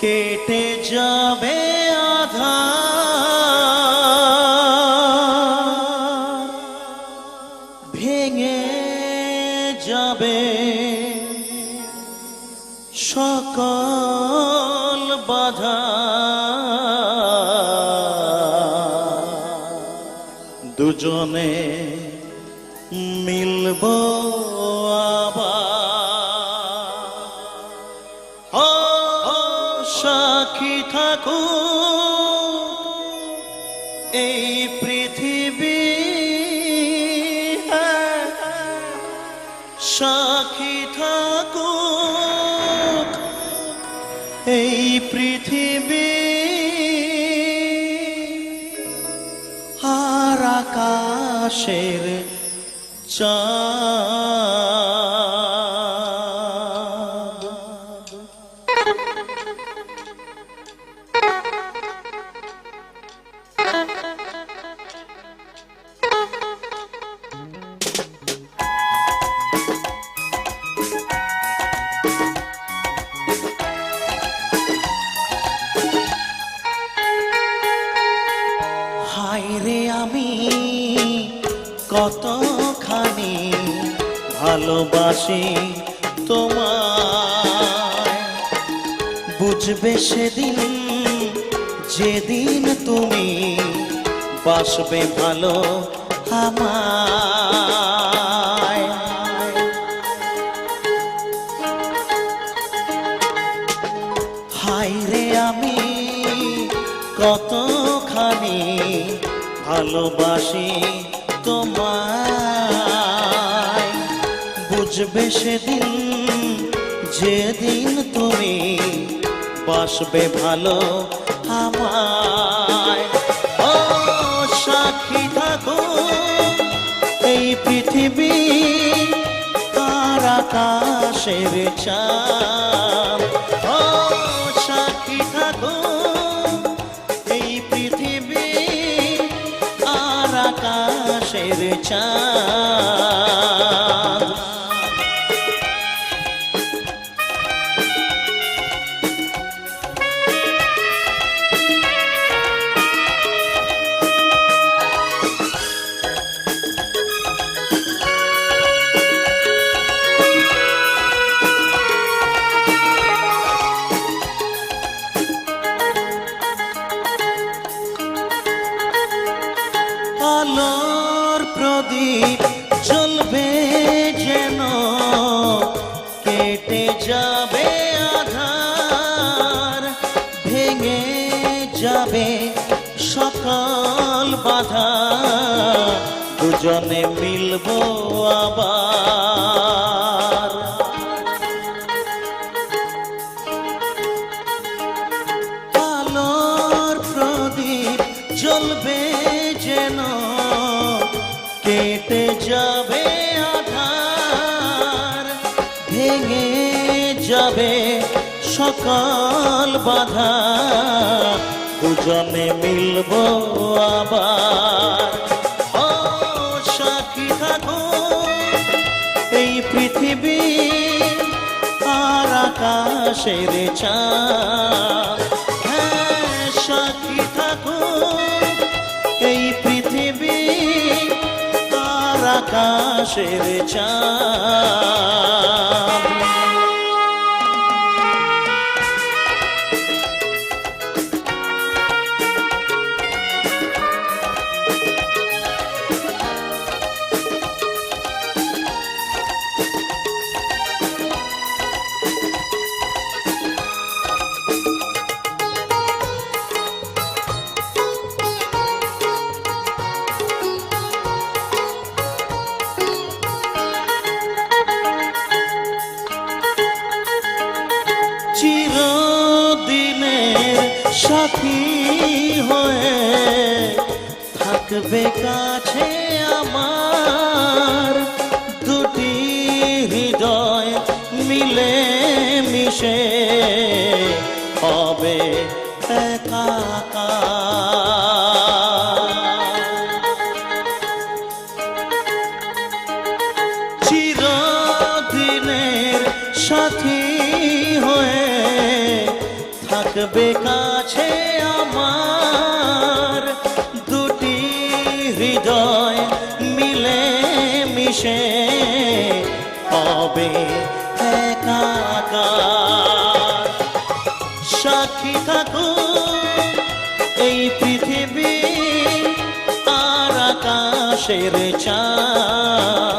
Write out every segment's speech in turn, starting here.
কেটে যাবে আধা ভেঙে যাবে সকল বাধা। দুজনে মিলব আবার থাকুক। এই পৃথিবী সাক্ষী থাকুক। এই পৃথিবী আর আকাশের চাঁদ। কতখানি ভালোবাসি তোমায়। বুঝবে সেদিন, যেদিন তুমি বাসবে ভালো আমায়। হায় রে আমি কতখানি ভালোবাসি তোমায়। বুঝবে সেদিন, যেদিন তুমি বাসবে ভালো আমায়। ও সাক্ষী থাকো, এই পৃথিবী তার আকাশের চাঁদ। চাঁদ। আলোর প্রদীপ চলবে যেন কেটে যাবে আধার ভেঙে যাবে সকল বাধা। দুজনে মিলব আবার সকাল বাধা, দুজনে মিলব আবার। ও সাক্ষী থাকো, এই পৃথিবী আর আকাশের চাঁদ। হ্যাঁ সাক্ষী থাকো, এই পৃথিবী আর আকাশের চাঁদ। সাথী হয়ে থাকবে কাছে আমার। দুটি হৃদয় মিলে মিশে হবে চিরদিনের সাথী থাকবে কাছে আমার। দুটি হৃদয় মিলে মিশে হবে সাক্ষী থাকো এই পৃথিবী আর আকাশের চাঁদ।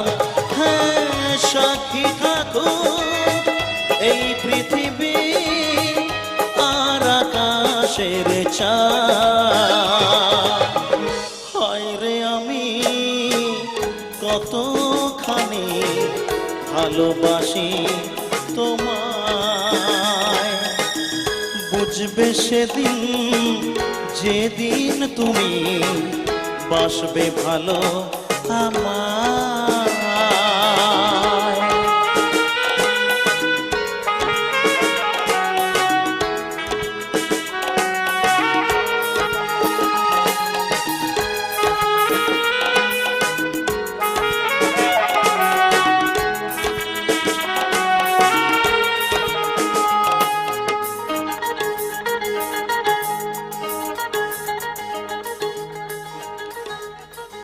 চাঁদ হায় রে আমি কতখানি ভালোবাসি তোমায়। বুঝবে সেদিন যেদিন তুমি বাসবে ভালো আমার